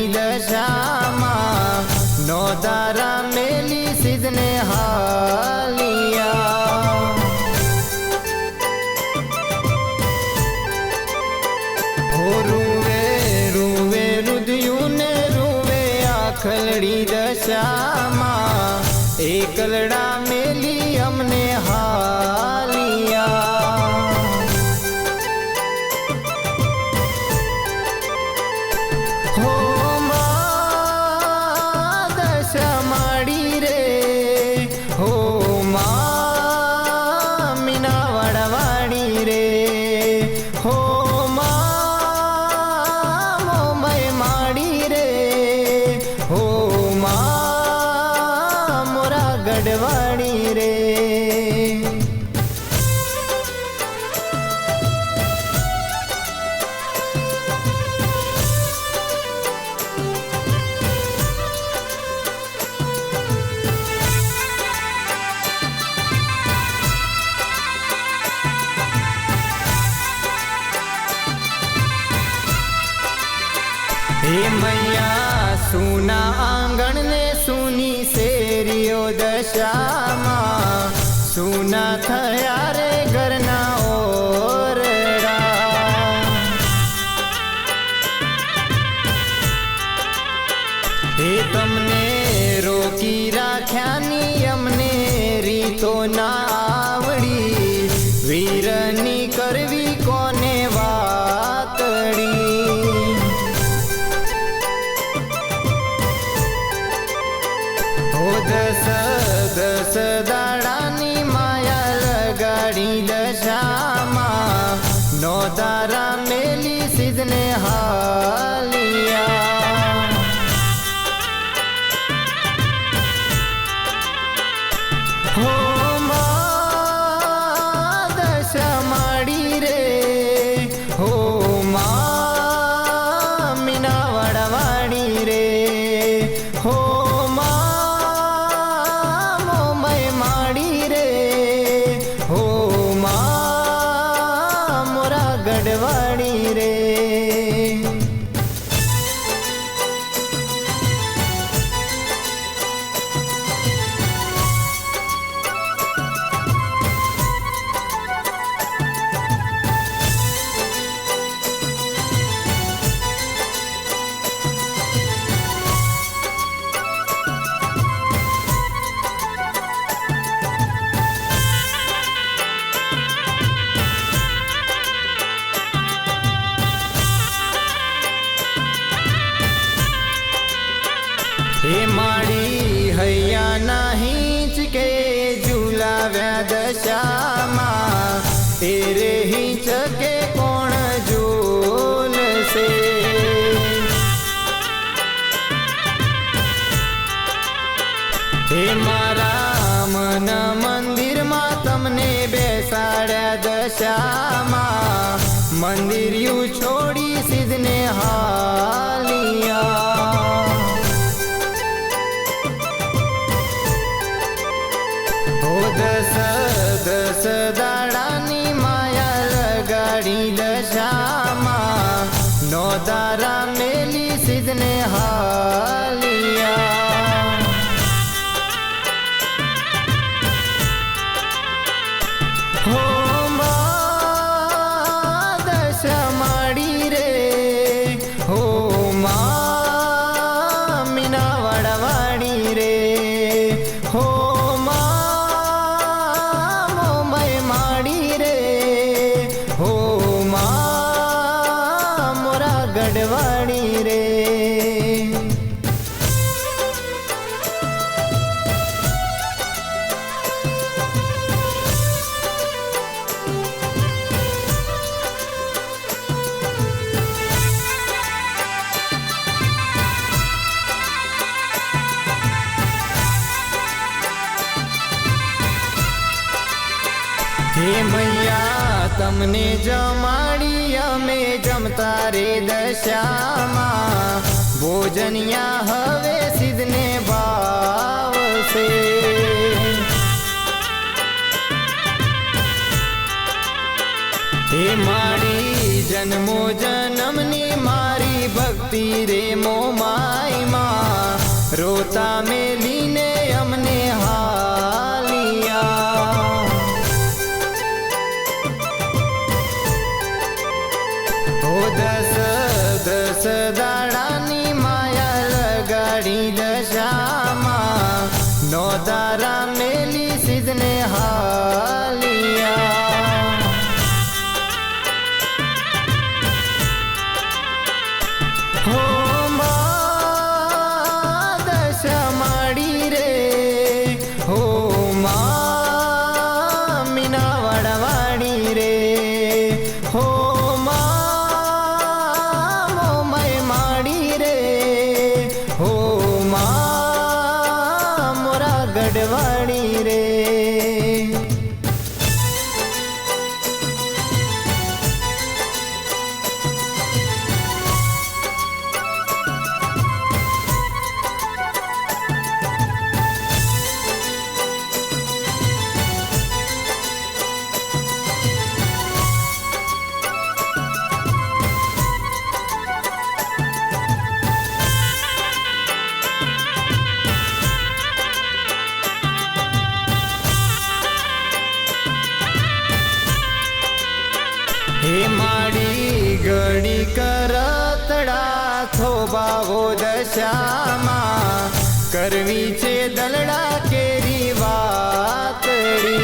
ની દશામાં નો તારા મેલી સિદ્ધને હાલિયા રૂવે રૂવે રુદયું ને રૂવે આખલડી દશામાં એકલડા রে હે મૈયા, સુના આંગણ ને સુની શેરીઓ દશામાં. સુના થયા રે ઘરના હે તમને રોકી રાખ્યાની અમને રીતો ના દસ દસ દાડાની માયા લગાડી દશામાં. નો તારા મેલી સિદ્ધને હાલિયા હે માળી હૈયા નહીં જ કે ઝુલાવ્યા દશામાં. તેરે હિંચ કે કોણ જોલશે હે મારા મંદિરમાં તમને બેસાડ્યા દશામાં. મંદિર્યું છોડી સિદ્ધને હાલિયા દસ દસ દાડાની માયા લગાડી દશામાં. નો તારા મેલી સિદ્ધને હાલિયા હે તમને જમાડી અમે જમતા રે દશામાં. ભોજનિયા હવે સિદ્ધને ભાવશે. હે મારી જન્મો જન્મની મારી ભક્તિ રે મો માયમાં રોતા મેલીને અમને હાલિયા મોરા રે. હે માડી ગડી કરતડા થોબાવો દશામાં. કરવી છે દલડા કેરી વાતડી.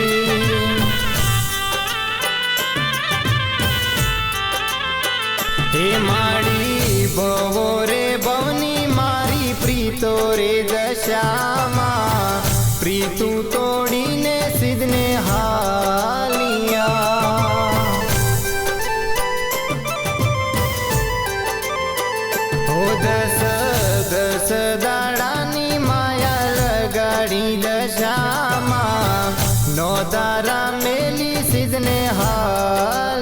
હે માડી ભવો રે ભવની મારી પ્રીતો રે દશામાં. પ્રીતુ તોડીને તારા મેલી સિદ્ધને હાલિયા